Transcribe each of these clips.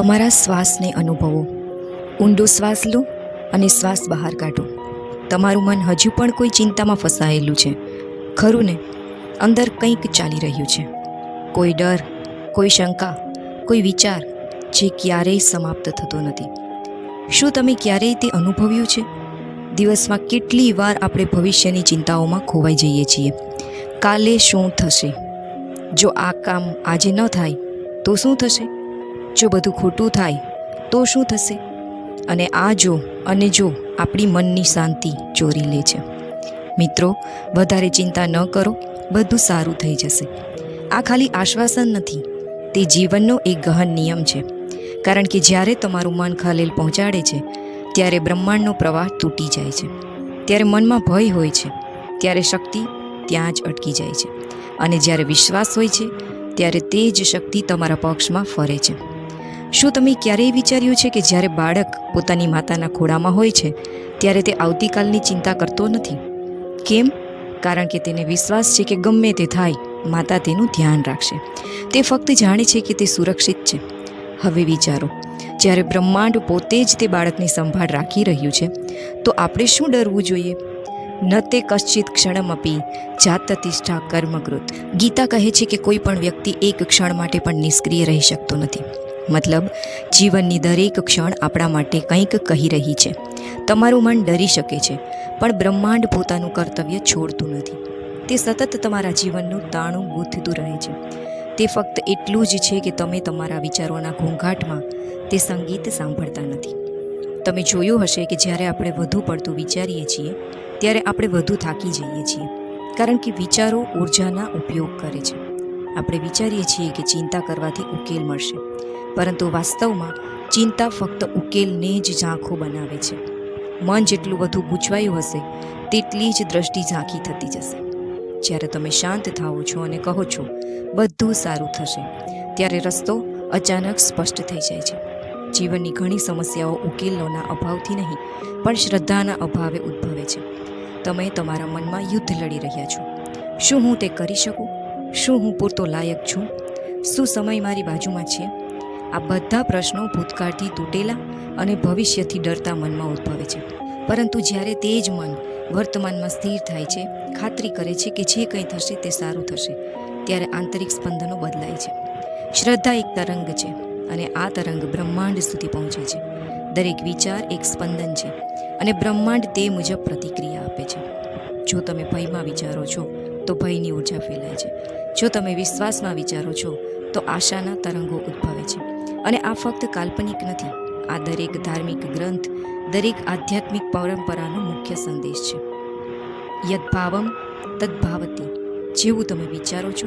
તમારા શ્વાસને અનુભવો. ઊંડો શ્વાસ લો અને શ્વાસ બહાર કાઢો. તમારું મન હજુ પણ કોઈ ચિંતામાં ફસાયેલું છે. ખરું ને? અંદર કંઈક ચાલી રહ્યું છે. કોઈ ડર, કોઈ શંકા, કોઈ વિચાર જે ક્યારેય સમાપ્ત થતો નથી. શું તમે ક્યારેય તે અનુભવ્યું છે? દિવસમાં કેટલી વાર આપણે ભવિષ્યની ચિંતાઓમાં ખોવાઈ જઈએ છીએ. કાલે શું થશે? જો આ કામ આજે ન થાય, તો શું થશે? જો બધું ખોટું થાય, તો શું થશે? અને આ જો અને જો આપણી મનની શાંતિ ચોરી લે છે. મિત્રો, વધારે ચિંતા ન કરો, બધું સારું થઈ જશે. આ ખાલી આશ્વાસન નથી, તે જીવનનો એક ગહન નિયમ છે. કારણ કે જ્યારે તમારું મન ખલેલ પહોંચાડે છે, ત્યારે બ્રહ્માંડનો પ્રવાહ તૂટી જાય છે. ત્યારે મનમાં ભય હોય છે, ત્યારે શક્તિ ત્યાં જ અટકી જાય છે. અને જ્યારે વિશ્વાસ હોય છે, ત્યારે તે જ શક્તિ તમારા પક્ષમાં ફરે છે. શું તમે ક્યારેય વિચાર્યું છે કે જ્યારે બાળક પોતાની માતાના ખોળામાં હોય છે, ત્યારે તે આવતીકાલની ચિંતા કરતો નથી? કેમ? કારણ કે તેને વિશ્વાસ છે કે ગમે તે થાય, માતા તેનું ધ્યાન રાખશે. તે ફક્ત જાણે છે કે તે સુરક્ષિત છે. હવે વિચારો, જ્યારે બ્રહ્માંડ પોતે જ તે બાળકની સંભાળ રાખી રહ્યું છે, તો આપણે શું ડરવું જોઈએ? ન તે કશ્ચિત ક્ષણમપી જાતતિષ્ઠા કર્મકૃત. ગીતા કહે છે કે કોઈ પણ વ્યક્તિ એક ક્ષણ માટે પણ નિષ્ક્રિય રહી શકતો નથી. મતલબ, જીવનની દરેક ક્ષણ આપણા માટે કંઈક કહી રહી છે. તમારું મન ડરી શકે છે, પણ બ્રહ્માંડ પોતાનું કર્તવ્ય છોડતું નથી. તે સતત તમારા જીવનનું તાણું ગૂંથતું રહે છે. તે ફક્ત એટલું જ છે કે તમે તમારા વિચારોના ઘોંઘાટમાં તે સંગીત સાંભળતા નથી. તમે જોયું હશે કે જ્યારે આપણે વધુ પડતું વિચારીએ છીએ, ત્યારે આપણે વધુ થાકી જઈએ છીએ, કારણ કે વિચારો ઉર્જાના ઉપયોગ કરે છે. આપણે વિચારીએ છીએ કે ચિંતા કરવાથી ઉકેલ મળશે. પરંતુ વાસ્તવમાં ચિંતા ફક્ત ઉકેલને જ ઝાંખો બનાવે છે. મન જેટલું વધુ ગૂંચવાયું હશે, તેટલી જ દ્રષ્ટિ ઝાંખી થતી જશે. જ્યારે તમે શાંત થાઓ છો અને કહો છો, બધું સારું થશે, ત્યારે રસ્તો અચાનક સ્પષ્ટ થઈ જાય છે. જીવનની ઘણી સમસ્યાઓ ઉકેલોના અભાવથી નહીં, પણ શ્રદ્ધાના અભાવે ઉદ્ભવે છે. તમે તમારા મનમાં યુદ્ધ લડી રહ્યા છો. શું હું તે કરી શકું? શું હું પૂરતો લાયક છું? શું સમય મારી બાજુમાં છે? આ બધા પ્રશ્નો ભૂતકાળથી તૂટેલા અને ભવિષ્યથી ડરતા મનમાં ઉદ્ભવે છે. પરંતુ જ્યારે તે જ મન વર્તમાનમાં સ્થિર થાય છે, ખાતરી કરે છે કે જે કંઈ થશે તે સારું થશે, ત્યારે આંતરિક સ્પંદનો બદલાય છે. શ્રદ્ધા એક તરંગ છે અને આ તરંગ બ્રહ્માંડ સુધી પહોંચે છે. દરેક વિચાર એક સ્પંદન છે અને બ્રહ્માંડ તે મુજબ પ્રતિક્રિયા આપે છે. જો તમે ભયમાં વિચારો છો, તો ભયની ઊર્જા ફેલાય છે. જો તમે વિશ્વાસમાં વિચારો છો તો આશાના તરંગો ઉદ્ભવે છે. અને આ ફક્ત કાલ્પનિક નથી, આ દરેક ધાર્મિક ગ્રંથ, દરેક આધ્યાત્મિક પરંપરાનો મુખ્ય સંદેશ છે. યદભાવમ તદભાવતી, જેવું તમે વિચારો છો,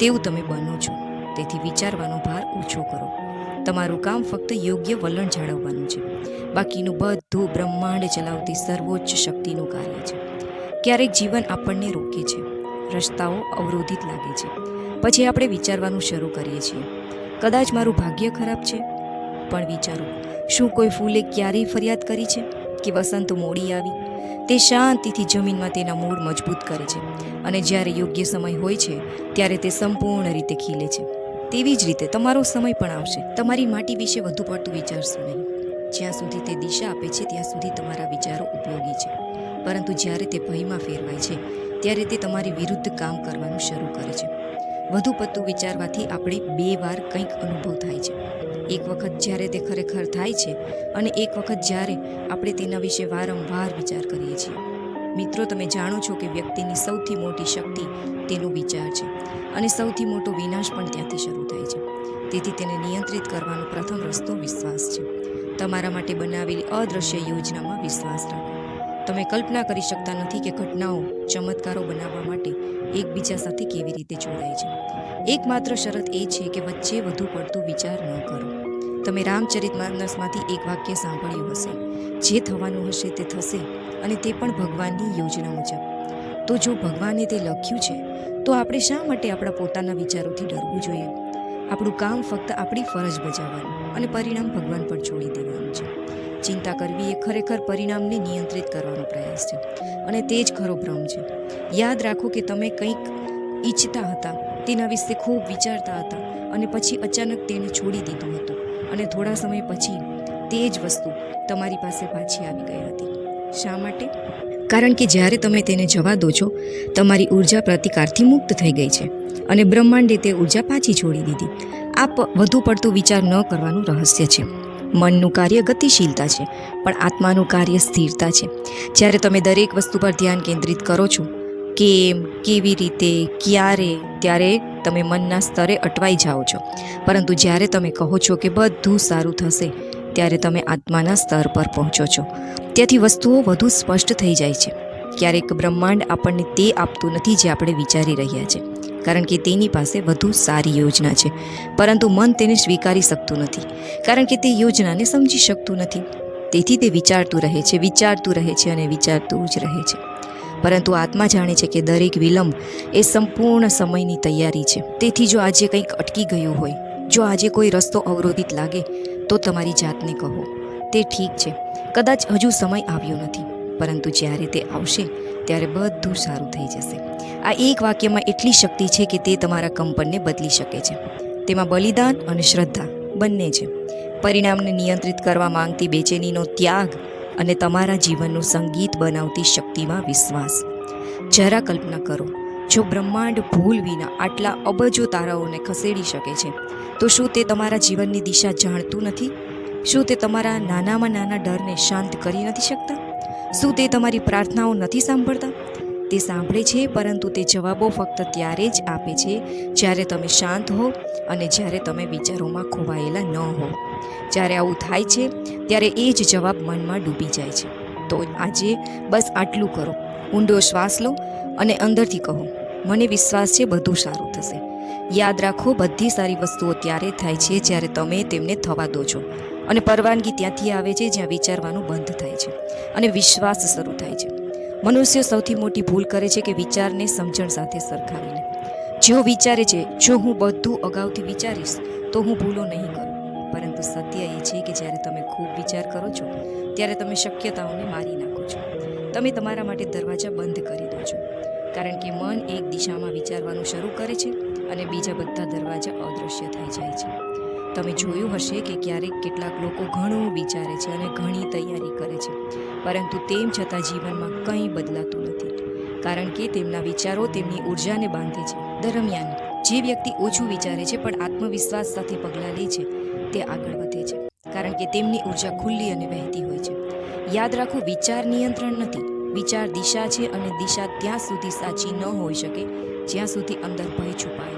તેવું તમે બનો છો. તેથી વિચારવાનો ભાર ઓછો કરો. તમારું કામ ફક્ત યોગ્ય વલણ જાળવવાનું છે. બાકીનું બધું બ્રહ્માંડ ચલાવતી સર્વોચ્ચ શક્તિનું કાર્ય છે. ક્યારેક જીવન આપણને રોકે છે. રસ્તાઓ અવરોધિત લાગે છે. પછી આપણે વિચારવાનું શરૂ કરીએ છીએ. કદાચ મારું ભાગ્ય ખરાબ છે? પણ વિચારો, શું કોઈ ફૂલે ક્યારેય ફરિયાદ કરી છે કે વસંત મોડી આવી? તે શાંતિથી જમીનમાં તેના મૂળ મજબૂત કરે છે અને જ્યારે યોગ્ય સમય હોય છે, ત્યારે તે સંપૂર્ણ રીતે ખીલે છે. તેવી જ રીતે તમારો સમય પણ આવશે. તમારી માટી વિશે વધુ પડતું વિચારશો નહીં. જ્યાં સુધી તે દિશા આપે છે, ત્યાં સુધી તમારા વિચારો ઉપયોગી છે. પરંતુ જ્યારે તે ભયમાં ફેરવાય છે, ત્યારે તે તમારી વિરુદ્ધ કામ કરવાનું શરૂ કરે છે. વધુ પડતું વિચારવાથી આપણે બે વાર કંઈક અનુભવ થાય છે. એક વખત જ્યારે તે ખરેખર થાય છે અને એક વખત જ્યારે આપણે તેના વિશે વારંવાર વિચાર કરીએ છીએ. મિત્રો, તમે જાણો છો કે વ્યક્તિની સૌથી મોટી શક્તિ તેનો વિચાર છે અને સૌથી મોટો વિનાશ પણ ત્યાંથી શરૂ થાય છે. તેથી તેને નિયંત્રિત કરવાનો પ્રથમ રસ્તો વિશ્વાસ છે. તમારા માટે બનાવેલી અદૃશ્ય યોજનામાં વિશ્વાસ રાખો. તમે કલ્પના કરી શકતા નથી કે ઘટનાઓ ચમત્કારો બનાવવા માટે એકબીજા સાથે કેવી રીતે જોડાય છે? એકમાત્ર શરત એ છે કે વચ્ચે વધુ પડતું વિચાર ન કરો. તમે રામચરિત માનસમાંથી એક વાક્ય સાંભળ્યું હશે. જે થવાનું હશે તે થશે અને તે પણ ભગવાનની યોજના મુજબ. તો જો ભગવાને તે લખ્યું છે, તો આપણે શા માટે આપણા પોતાના વિચારોથી ડરવું જોઈએ? આપણું કામ ફક્ત આપણી ફરજ બજાવવાનું અને પરિણામ ભગવાન પર છોડી દેવાનું છે. ચિંતા કરવી એ ખરેખર પરિણામને નિયંત્રિત કરવાનો પ્રયાસ છે. અને તે જ ખરો ભ્રમ છે. યાદ રાખો કે તમે કંઈક ઈચ્છતા હતા, તેના વિશે ખૂબ વિચારતા હતા અને પછી અચાનક તેને છોડી દીધું હતું. અને થોડા સમય પછી તે જ વસ્તુ તમારી પાસે પાછી આવી ગઈ હતી. શા માટે? કારણ કે જ્યારે તમે તેને જવા દો છો, તમારી ઊર્જા પ્રતિકારથી મુક્ત થઈ ગઈ છે અને બ્રહ્માંડે તે ઊર્જા પાછી છોડી દીધી. આ વધુ પડતું વિચાર ન કરવાનું રહસ્ય છે. મનનું કાર્ય ગતિશીલતા છે, પણ આત્માનું કાર્ય સ્થિરતા છે. જ્યારે તમે દરેક વસ્તુ પર ધ્યાન કેન્દ્રિત કરો છો, કેમ, કેવી રીતે, ક્યારે, ત્યારે તમે મનના સ્તરે અટવાઈ જાઓ છો. પરંતુ જ્યારે તમે કહો છો કે બધું સારું થશે, ત્યારે તમે આત્માના સ્તર પર પહોંચો છો. ત્યાંથી વસ્તુઓ વધુ સ્પષ્ટ થઈ જાય છે. ક્યારેક બ્રહ્માંડ આપણને તે આપતું નથી જે આપણે વિચારી રહ્યા છે. કારણ કે તેની પાસે વધુ સારી યોજના છે. પરંતુ મન તેને સ્વીકારી શકતું નથી. કારણ કે તે યોજનાને સમજી શકતું નથી. તેથી તે વિચારતું રહે છે, વિચારતું રહે છે અને વિચારતું જ રહે છે. પરંતુ આત્મા જાણે છે કે દરેક વિલંબ એ સંપૂર્ણ સમયની તૈયારી છે. તેથી જો આજે કંઈક અટકી ગયું હોય, જો આજે કોઈ રસ્તો અવરોધિત લાગે, તો તમારી જાતને કહો, તે ઠીક છે. કદાચ હજુ સમય આવ્યો નથી. પરંતુ જ્યારે તે આવશે, ત્યારે બધું સારું થઈ જશે. આ એક વાક્યમાં એટલી શક્તિ છે કે તે તમારા કંપનને બદલી શકે છે. તેમાં બલિદાન અને શ્રદ્ધા બંને છે. પરિણામને નિયંત્રિત કરવા માંગતી બેચેનીનો ત્યાગ અને તમારા જીવનનું સંગીત બનાવતી શક્તિમાં વિશ્વાસ. જરા કલ્પના કરો, જો બ્રહ્માંડ ભૂલ વિના આટલા અબજો તારાઓને ખસેડી શકે છે, તો શું તે તમારા જીવનની દિશા જાણતું નથી? શું તે તમારા નાનામાં નાના ડરને શાંત કરી નથી શકતા? શું તે તમારી પ્રાર્થનાઓ નથી સાંભળતા? તે સાંભળે છે, પરંતુ તે જવાબો ફક્ત ત્યારે જ આપે છે, જ્યારે તમે શાંત હો અને જ્યારે તમે વિચારોમાં ખોવાયેલા ન હો. જ્યારે આવું થાય છે, ત્યારે એ જ જવાબ મનમાં ડૂબી જાય છે. તો આજે બસ આટલું કરો. ઊંડો શ્વાસ લો અને અંદરથી કહો, મને વિશ્વાસ છે બધું સારું થશે. યાદ રાખો, બધી સારી વસ્તુઓ ત્યારે થાય છે, જ્યારે તમે તેમને થવા દો છો. અને પરવાનગી ત્યાંથી આવે છે, જ્યાં વિચારવાનું બંધ થાય છે. અને વિશ્વાસ શરૂ થાય છે. મનુષ્ય સૌથી મોટી ભૂલ કરે છે કે વિચારને સમજણ સાથે સરખાવીને. જેઓ વિચારે છે, જો હું બધું અગાઉથી વિચારીશ, તો હું ભૂલો નહીં કરું. પરંતુ સત્ય એ છે કે જ્યારે તમે ખૂબ વિચાર કરો છો, ત્યારે તમે શક્યતાઓને મારી નાખો છો. તમે તમારા માટે દરવાજા બંધ કરી દો છો. કારણ કે મન એક દિશામાં વિચારવાનું શરૂ કરે છે અને બીજા બધા દરવાજા અદૃશ્ય થઈ જાય છે. તમે જોયું હશે કે ક્યારેક કેટલાક લોકો ઘણું વિચારે છે અને ઘણી તૈયારી કરે છે. પરંતુ તેમ છતાં જીવનમાં કંઈ બદલાતું નથી. કારણ કે તેમના વિચારો તેમની ઉર્જાને બાંધે છે. દરમિયાન, જે વ્યક્તિ ઓછું વિચારે છે પણ આત્મવિશ્વાસ સાથે પગલાં લે છે, તે આગળ વધે છે. કારણ કે તેમની ઊર્જા ખુલ્લી અને વહેતી હોય છે. યાદ રાખો, વિચાર નિયંત્રણ નથી. વિચાર દિશા છે અને દિશા ત્યાં સુધી સાચી ન હોઈ શકે, જ્યાં સુધી અંદર ભય છુપાયેલો હોય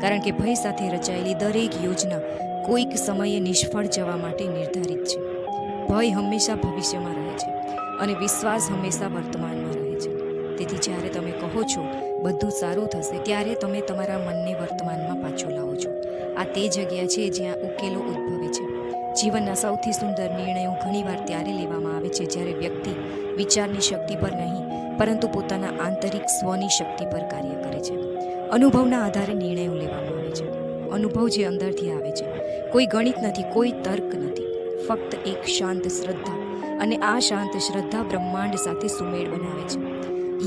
કારણ કે ભય સાથે રચાયેલી દરેક યોજના કોઈક સમયે નિષ્ફળ જવા માટે નિર્ધારિત છે. ભય હંમેશા ભવિષ્યમાં રહે છે અને વિશ્વાસ હંમેશા વર્તમાનમાં રહે છે. તેથી જ્યારે તમે કહો છો, બધું સારું થશે, ત્યારે તમે તમારા મનને વર્તમાનમાં પાછું લાવો છો. આ તે જગ્યા છે જ્યાં ઉકેલો ઉદ્ભવે છે. જીવનના સૌથી સુંદર નિર્ણયો ઘણીવાર ત્યારે લેવામાં આવે છે જ્યારે વ્યક્તિ વિચારની શક્તિ પર નહીં, પરંતુ પોતાના આંતરિક સ્વની શક્તિ પર કાર્ય કરે છે. અનુભવના આધારે નિર્ણયો લેવામાં આવે છે. અનુભવ જે અંદરથી આવે છે. કોઈ ગણિત નથી, કોઈ તર્ક નથી. ફક્ત એક શાંત શ્રદ્ધા અને આ શાંત શ્રદ્ધા બ્રહ્માંડ સાથે સુમેળ બનાવે છે.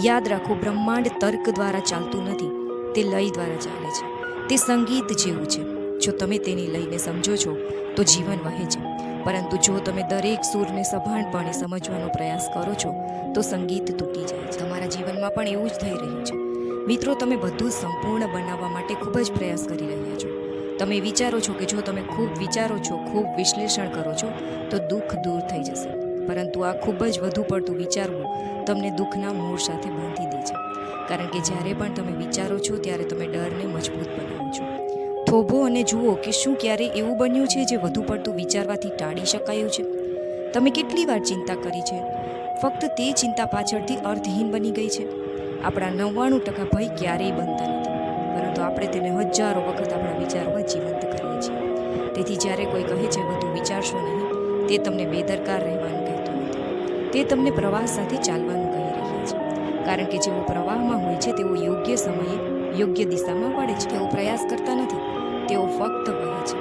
યાદ રાખો, બ્રહ્માંડ તર્ક દ્વારા ચાલતું નથી, તે લય દ્વારા ચાલે છે. તે સંગીત જેવું છે. જો તમે તેની લઈને સમજો છો, તો જીવન વહે છે. પરંતુ જો તમે દરેક સૂરને સભાનપણે સમજવાનો પ્રયાસ કરો છો, તો સંગીત તૂટી જાય છે. તમારા જીવનમાં પણ એવું જ થઈ રહ્યું છે. મિત્રો, તમે બધું સંપૂર્ણ બનાવવા માટે ખૂબ જ પ્રયાસ કરી રહ્યા છો. તમે વિચારો છો કે જો તમે ખૂબ વિચારો છો, ખૂબ વિશ્લેષણ કરો છો, તો દુઃખ દૂર થઈ જશે. પરંતુ આ ખૂબ જ વધુ પડતું વિચારવું તમને દુઃખના મૂળ સાથે બાંધી દે છે. કારણ કે જ્યારે પણ તમે વિચારો છો, ત્યારે તમે ડરને મજબૂત બનાવો છો. થોભો અને જુઓ કે શું ક્યારે એવું બન્યું છે જે વધુ પડતું વિચારવાથી ટાળી શકાયું છે. તમે કેટલી વાર ચિંતા કરી છે? ફક્ત તે ચિંતા પાછળથી અર્થહીન બની ગઈ છે. આપણા નવ્વાણું ટકા ભય ક્યારેય બનતા નથી. પરંતુ આપણે તેને હજારો વખત આપણા વિચારોમાં જીવંત કરીએ છીએ. તેથી જ્યારે કોઈ કહે છે, વધુ વિચારશો નહીં, તે તમને બેદરકાર રહેવાનું કહેતું નથી. તે તમને પ્રવાહ સાથે ચાલવાનું કહી રહ્યા છે. કારણ કે જેઓ પ્રવાહમાં હોય છે, તેઓ યોગ્ય સમયે યોગ્ય દિશામાં વળે છે. તેઓ પ્રયાસ કરતા નથી. તેઓ ફક્ત વહે છે.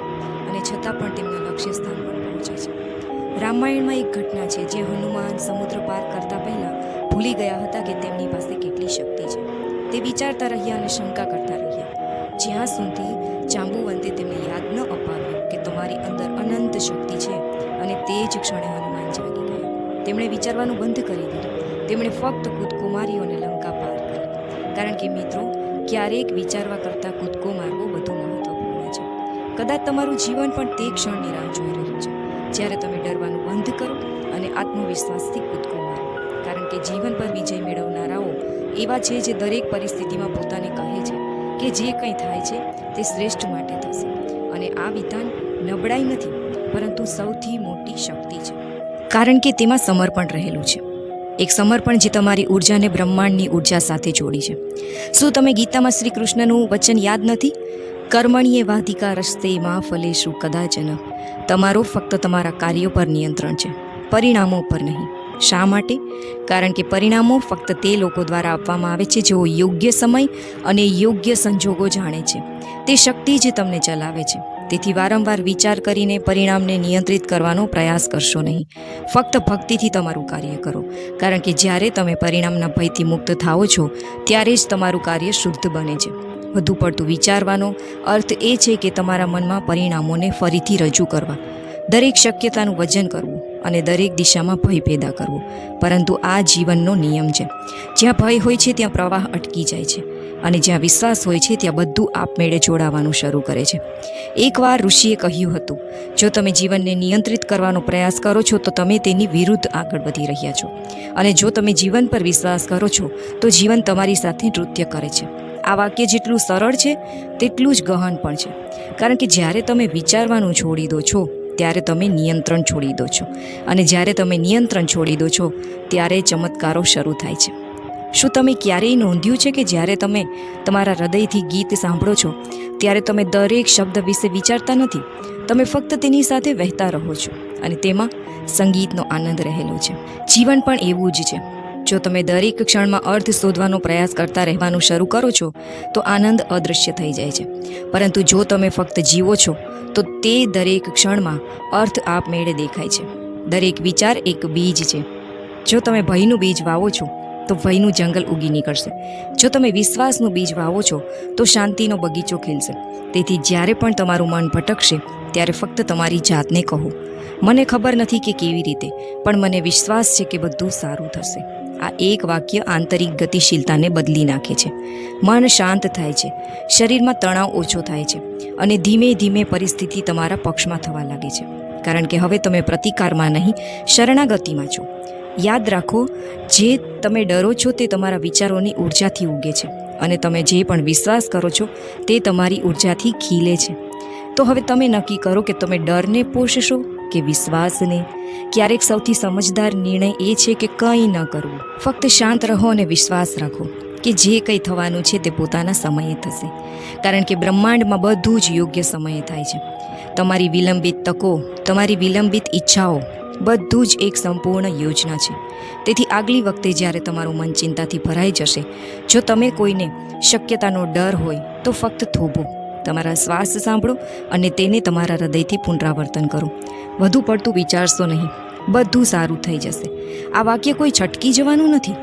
અને છતાં પણ તેમના લક્ષ્ય સ્થાન પર પહોંચે છે. રામાયણમાં એક ઘટના છે, જે હનુમાન સમુદ્ર પાર કરતા પહેલા ભૂલી ગયા હતા કે તેમની પાસે કેટલી શક્તિ છે. તે વિચારતા રહ્યા અને શંકા કરતા રહ્યા. જ્યાં સુધી જાંબુવંતે તેમને યાદ ન અપાવ્યું કે તમારી અંદર અનંત શક્તિ છે અને તે જ ક્ષણે હનુમાન જાગી ગયા. તેમણે વિચારવાનું બંધ કરી દીધું. તેમણે ફક્ત કૂદકો માર્યો અને લંકા પાર કરી. કારણ કે મિત્રો, ક્યારેક વિચારવા કરતાં કૂદકો મારવો વધુ મહત્વપૂર્ણ છે. કદાચ તમારું જીવન પણ તે ક્ષણની રાહ જોઈ રહ્યું છે. જ્યારે તમે ડરવાનું બંધ કરો અને આત્મવિશ્વાસથી કૂદકો. કે જીવન પર વિજય મેળવનારાઓ એવા છે જે દરેક પરિસ્થિતિમાં પોતાને કહે છે કે જે કંઈ થાય છે તે શ્રેષ્ઠ માટે થશે. અને આ વિધાન નબળાઈ નથી, પરંતુ સૌથી મોટી શક્તિ છે. કારણ કે તેમાં સમર્પણ રહેલું છે. એક સમર્પણ જે તમારી ઉર્જાને બ્રહ્માંડની ઊર્જા સાથે જોડી છે. શું તમે ગીતામાં શ્રી કૃષ્ણનું વચન યાદ નથી? કર્મણીએ વાધિકા રસ્તે માં ફલેશું કદાચન તમારો ફક્ત તમારા કાર્યો પર નિયંત્રણ છે, પરિણામો પર નહીં. શા માટે? કારણ કે પરિણામો ફક્ત તે લોકો દ્વારા આપવામાં આવે છે જેઓ યોગ્ય સમય અને યોગ્ય સંજોગો જાણે છે. તે શક્તિ જે તમને ચલાવે છે. તેથી વારંવાર વિચાર કરીને પરિણામને નિયંત્રિત કરવાનો પ્રયાસ કરશો નહીં. ફક્ત ભક્તિથી તમારું કાર્ય કરો. કારણ કે જ્યારે તમે પરિણામના ભયથી મુક્ત થાઓ છો, ત્યારે જ તમારું કાર્ય શુદ્ધ બને છે. વધુ પડતું વિચારવાનો અર્થ એ છે કે તમારા મનમાં પરિણામોને ફરીથી રજૂ કરવા. દરેક શક્યતાનું વજન કરવું અને દરેક દિશામાં ભય પેદા કરવો. પરંતુ આ જીવનનો નિયમ છે. જ્યાં ભય હોય છે, ત્યાં પ્રવાહ અટકી જાય છે. અને જ્યાં વિશ્વાસ હોય છે, ત્યાં બધું આપમેળે જોડાવાનું શરૂ કરે છે. એકવાર ઋષિએ કહ્યું હતું, જો તમે જીવનને નિયંત્રિત કરવાનો પ્રયાસ કરો છો, તો તમે તેની વિરુદ્ધ આગળ વધી રહ્યા છો. અને જો તમે જીવન પર વિશ્વાસ કરો છો, તો જીવન તમારી સાથે નૃત્ય કરે છે. આ વાક્ય જેટલું સરળ છે, તેટલું જ ગહન પણ છે. કારણ કે જ્યારે તમે વિચારવાનું છોડી દો છો ત્યારે તમે નિયંત્રણ છોડી દો છો. અને જ્યારે તમે નિયંત્રણ છોડી દો છો, ત્યારે ચમત્કારો શરૂ થાય છે. શું તમે ક્યારેય નોંધ્યું છે કે જ્યારે તમે તમારા હૃદયથી ગીત સાંભળો છો, ત્યારે તમે દરેક શબ્દ વિશે વિચારતા નથી? તમે ફક્ત તેની સાથે વહેતા રહો છો અને તેમાં સંગીતનો આનંદ રહેલો છે. જીવન પણ એવું જ છે. જો તમે દરેક ક્ષણમાં અર્થ શોધવાનો પ્રયાસ કરતા રહેવાનું શરૂ કરો છો, તો આનંદ અદૃશ્ય થઈ જાય છે. પરંતુ જો તમે ફક્ત જીવો છો, તો તે દરેક ક્ષણમાં અર્થ આપમેળે દેખાય છે. દરેક વિચાર એક બીજ છે. જો તમે ભયનું બીજ વાવો છો, તો ભયનું જંગલ ઉગી નીકળશે. જો તમે વિશ્વાસનું બીજ વાવો છો, તો શાંતિનો બગીચો ખીલશે. તેથી જ્યારે પણ તમારું મન ભટકશે, ત્યારે ફક્ત તમારી જાતને કહો. મને ખબર નથી કે કેવી રીતે, પણ મને વિશ્વાસ છે કે બધું સારું થશે. આ એક વાક્ય આંતરિક ગતિશીલતાને બદલી નાખે છે. મન શાંત થાય છે. શરીરમાં તણાવ ઓછો થાય છે અને ધીમે ધીમે પરિસ્થિતિ તમારા પક્ષમાં થવા લાગે છે. કારણ કે હવે તમે પ્રતિકારમાં નહીં, શરણાગતિમાં છો. યાદ રાખો, જે તમે ડરો છો તે તમારા વિચારોની ઉર્જાથી ઉગે છે અને તમે જે પણ વિશ્વાસ કરો છો તે તમારી ઉર્જાથી ખીલે છે. તો હવે તમે નક્કી કરો કે તમે ડરને પોષશો કે વિશ્વાસને ક્યારેક સૌથી સમજદાર નિર્ણય એ છે કે કંઈ ન કરવું. ફક્ત શાંત રહો અને વિશ્વાસ રાખો કે જે કંઈ થવાનું છે તે પોતાના સમયે થશે. કારણ કે બ્રહ્માંડમાં બધું જ યોગ્ય સમયે થાય છે. તમારી વિલંબિત તકો, તમારી વિલંબિત ઈચ્છાઓ બધું જ એક સંપૂર્ણ યોજના છે. તેથી આગલી વખતે જ્યારે તમારું મન ચિંતાથી ભરાઈ જશે, જો તમે કોઈને શક્યતાનો ડર હોય તો ફક્ત થોભો. તમારા શ્વાસ સાંભળો અને તેને તમારા હૃદયથી પુનરાવર્તન કરો. વધુ પડતું વિચારશો નહીં. બધું સારું થઈ જશે. આ વાક્ય કોઈ છટકી જવાનું નથી.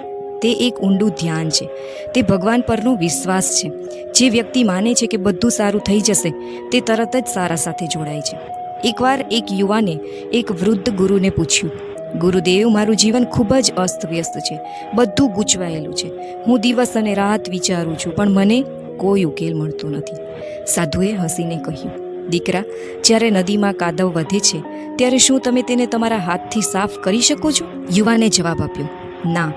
તે એક ઊંડું ધ્યાન છે. તે ભગવાન પરનો વિશ્વાસ છે. જે વ્યક્તિ માને છે કે બધું સારું થઈ જશે, તે તરત જ સારા સાથે જોડાય છે. એકવાર એક યુવાને એક વૃદ્ધ ગુરુને પૂછ્યું, ગુરુદેવ, મારું જીવન ખૂબ જ અસ્તવ્યસ્ત છે. બધું ગૂંચવાયેલું છે. હું દિવસ અને રાત વિચારું છું, પણ મને કોઈ ઉકેલ મળતો નથી. સાધુએ હસીને કહ્યું, દીકરા, જ્યારે નદીમાં કાદવ વધે છે, ત્યારે શું તમે તેને તમારા હાથથી સાફ કરી શકો છો? યુવાને જવાબ આપ્યો, ના.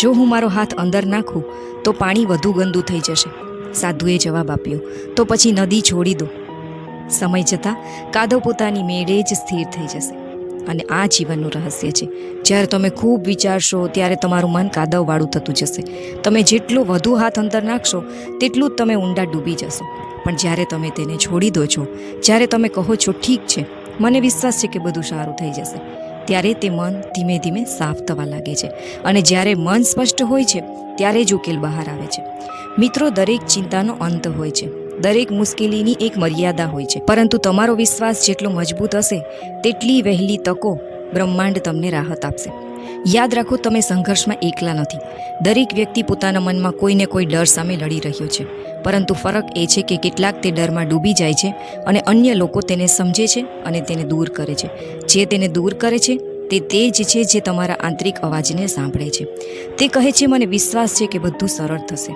જો હું મારો હાથ અંદર નાખું, તો પાણી વધુ ગંદુ થઈ જશે. સાધુએ જવાબ આપ્યો, તો પછી નદી છોડી દો. સમય જતાં કાદવ પોતાની મેળે જ સ્થિર થઈ જશે. અને આ જીવનનું રહસ્ય છે. જ્યારે તમે ખૂબ વિચારશો, ત્યારે તમારું મન કાદવવાળું થતું જશે. તમે જેટલું વધુ હાથ અંદર નાખશો, તેટલું જ તમે ઊંડા ડૂબી જશો. પણ જ્યારે તમે તેને છોડી દો છો, જ્યારે તમે કહો છો, ઠીક છે, મને વિશ્વાસ છે કે બધું સારું થઈ જશે, ત્યારે તે મન ધીમે ધીમે સાફ થવા લાગે છે. અને જ્યારે મન સ્પષ્ટ હોય છે, ત્યારે જ ઉકેલ બહાર આવે છે. મિત્રો, દરેક ચિંતાનો અંત હોય છે. દરેક મુશ્કેલીની એક મર્યાદા હોય છે. પરંતુ તમારો વિશ્વાસ જેટલો મજબૂત હશે, તેટલી વહેલી તકો બ્રહ્માંડ તમને રાહત આપશે. યાદ રાખો, તમે સંઘર્ષમાં એકલા નથી. દરેક વ્યક્તિ પોતાના મનમાં કોઈને કોઈ ડર સામે લડી રહ્યો છે. પરંતુ ફરક એ છે કે કેટલાક તે ડરમાં ડૂબી જાય છે અને અન્ય લોકો તેને સમજે છે અને તેને દૂર કરે છે. જે તેને દૂર કરે છે, તે તે જ છે જે તમારા આંતરિક અવાજને સાંભળે છે. તે કહે છે, મને વિશ્વાસ છે કે બધું સરળ થશે.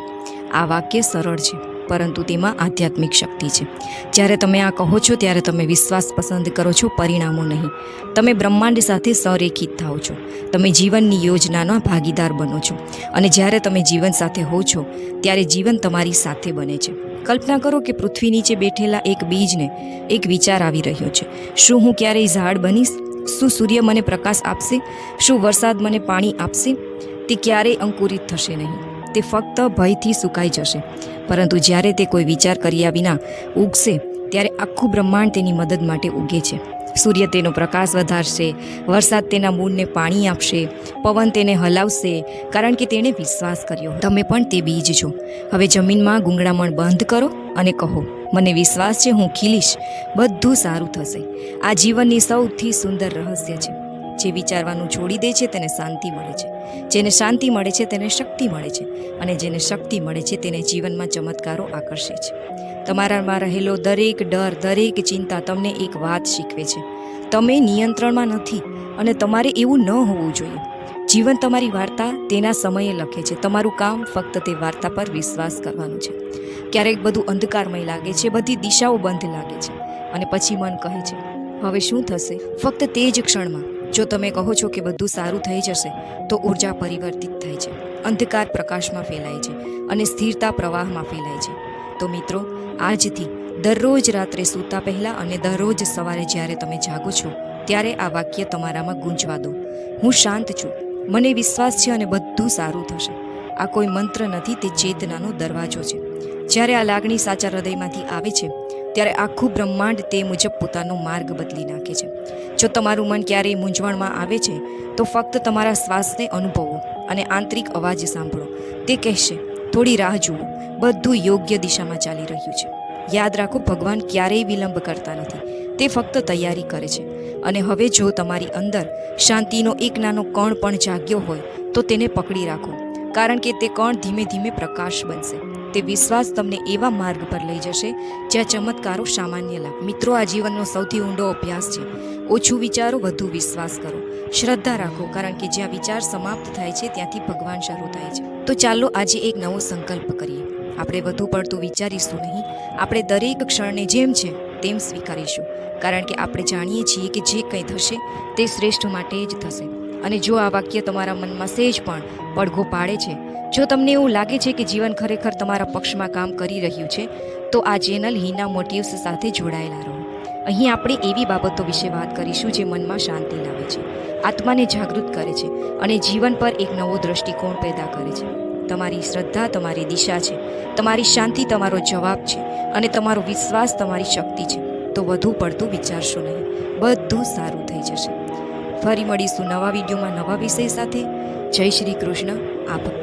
આ વાક્ય સરળ છે. પરંતુ તેમાં આધ્યાત્મિક શક્તિ છે. જ્યારે તમે આ કહો છો, ત્યારે તમે વિશ્વાસ પસંદ કરો છો, પરિણામો નહીં. તમે બ્રહ્માંડ સાથે સંરેખિત થાઓ છો. તમે જીવનની યોજનાના ભાગીદાર બનો છો. અને જ્યારે તમે જીવન સાથે હો છો, ત્યારે જીવન તમારી સાથે બને છે. કલ્પના કરો કે પૃથ્વી નીચે બેઠેલા એક બીજને એક વિચાર આવી રહ્યો છે. શું હું ક્યારેય ઝાડ બનીશ? શું સૂર્ય મને પ્રકાશ આપશે? શું વરસાદ મને પાણી આપશે? તે ક્યારેય અંકુરિત થશે નહીં. તે ફક્ત ભયથી સુકાઈ જશે. પરંતુ જ્યારે તે કોઈ વિચાર કર્યા વિના ઉગશે, ત્યારે આખું બ્રહ્માંડ તેની મદદ માટે ઉગે છે. સૂર્ય તેનો પ્રકાશ વધારશે, વરસાદ તેના મૂળને પાણી આપશે, પવન તેને હલાવશે, કારણ કે તેણે વિશ્વાસ કર્યો. તમે પણ તે બીજ છો. હવે જમીનમાં ગુંગળામણ બંધ કરો અને કહો, મને વિશ્વાસ છે, હું ખીલીશ. બધું સારું થશે. આ જીવનની સૌથી સુંદર રહસ્ય છે. જે વિચારવાનું છોડી દે છે તેને શાંતિ મળે છે. જેને શાંતિ મળે છે તેને શક્તિ મળે છે અને જેને શક્તિ મળે છે તેને જીવનમાં ચમત્કારો આકર્ષે છે. તમારામાં રહેલો દરેક ડર, દરેક ચિંતા તમને એક વાત શીખવે છે. તમે નિયંત્રણમાં નથી અને તમારે એવું ન હોવું જોઈએ. જીવન તમારી વાર્તા તેના સમયે લખે છે. તમારું કામ ફક્ત તે વાર્તા પર વિશ્વાસ કરવાનું છે. ક્યારેક બધું અંધકારમય લાગે છે, બધી દિશાઓ બંધ લાગે છે અને પછી મન કહે છે, હવે શું થશે? ફક્ત તે જ ક્ષણમાં. જો તમે કહો છો કે બધું સારું થઈ જશે, તો ઊર્જા પરિવર્તિત થાય છે. અંધકાર પ્રકાશમાં ફેલાય છે અને સ્થિરતા પ્રવાહમાં ફેલાય છે. તો મિત્રો, આજથી દરરોજ રાત્રે સૂતા પહેલાં અને દરરોજ સવારે જ્યારે તમે જાગો છો, ત્યારે આ વાક્ય તમારામાં ગુંજવા દો. હું શાંત છું, મને વિશ્વાસ છે અને બધું સારું થશે. આ કોઈ મંત્ર નથી, તે ચેતનાનો દરવાજો છે. જ્યારે આ લાગણી સાચા હૃદયમાંથી આવે છે, ત્યારે આખું બ્રહ્માંડ તે મુજબ પોતાનો માર્ગ બદલી નાખે છે. જો તમારું મન ક્યારેય મૂંઝવણમાં આવે છે, તો ફક્ત તમારા શ્વાસને અનુભવો અને આંતરિક અવાજ સાંભળો. તે કહેશે, થોડી રાહ જુઓ. બધું યોગ્ય દિશામાં ચાલી રહ્યું છે. યાદ રાખો, ભગવાન ક્યારેય વિલંબ કરતા નથી. તે ફક્ત તૈયારી કરે છે. અને હવે જો તમારી અંદર શાંતિનો એક નાનો કણ પણ જાગ્યો હોય, તો તેને પકડી રાખો. કારણ કે તે કણ ધીમે ધીમે પ્રકાશ બનશે. તે વિશ્વાસ તમને એવા માર્ગ પર લઈ જશે, જ્યાં ચમત્કારો સામાન્ય લાભ મિત્રો, આ જીવનનો સૌથી ઊંડો અભ્યાસ છે. ઓછું વિચારો, વધુ વિશ્વાસ કરો. શ્રદ્ધા રાખો, કારણ કે જ્યાં વિચાર સમાપ્ત થાય છે, ત્યાંથી ભગવાન શરૂ થાય છે. તો ચાલો આજે એક નવો સંકલ્પ કરીએ. આપણે વધુ પડતું વિચારીશું નહીં. આપણે દરેક ક્ષણને જેમ છે, તેમ સ્વીકારીશું. કારણ કે આપણે જાણીએ છીએ કે જે કંઈ થશે, તે શ્રેષ્ઠ માટે જ થશે. અને જો આ વાક્ય તમારા મનમાં સેજ પણ પડઘો પાડે છે, જો તમને એવું લાગે છે કે જીવન ખરેખર તમારા પક્ષમાં કામ કરી રહ્યું છે, તો આ ચેનલ હિના મોટિવ્સ સાથે જોડાયેલા રહો. અહીં આપણે એવી બાબતો વિશે વાત કરીશું જે મનમાં શાંતિ લાવે છે, આત્માને જાગૃત કરે છે અને જીવન પર એક નવો દૃષ્ટિકોણ પેદા કરે છે. તમારી શ્રદ્ધા તમારી દિશા છે, તમારી શાંતિ તમારો જવાબ છે અને તમારો વિશ્વાસ તમારી શક્તિ છે. તો વધુ પડતું વિચારશો નહીં, બધું સારું થઈ જશે. ફરી મળીશું નવા વિડીયોમાં નવા વિષય સાથે. જય શ્રી કૃષ્ણ, આભાર.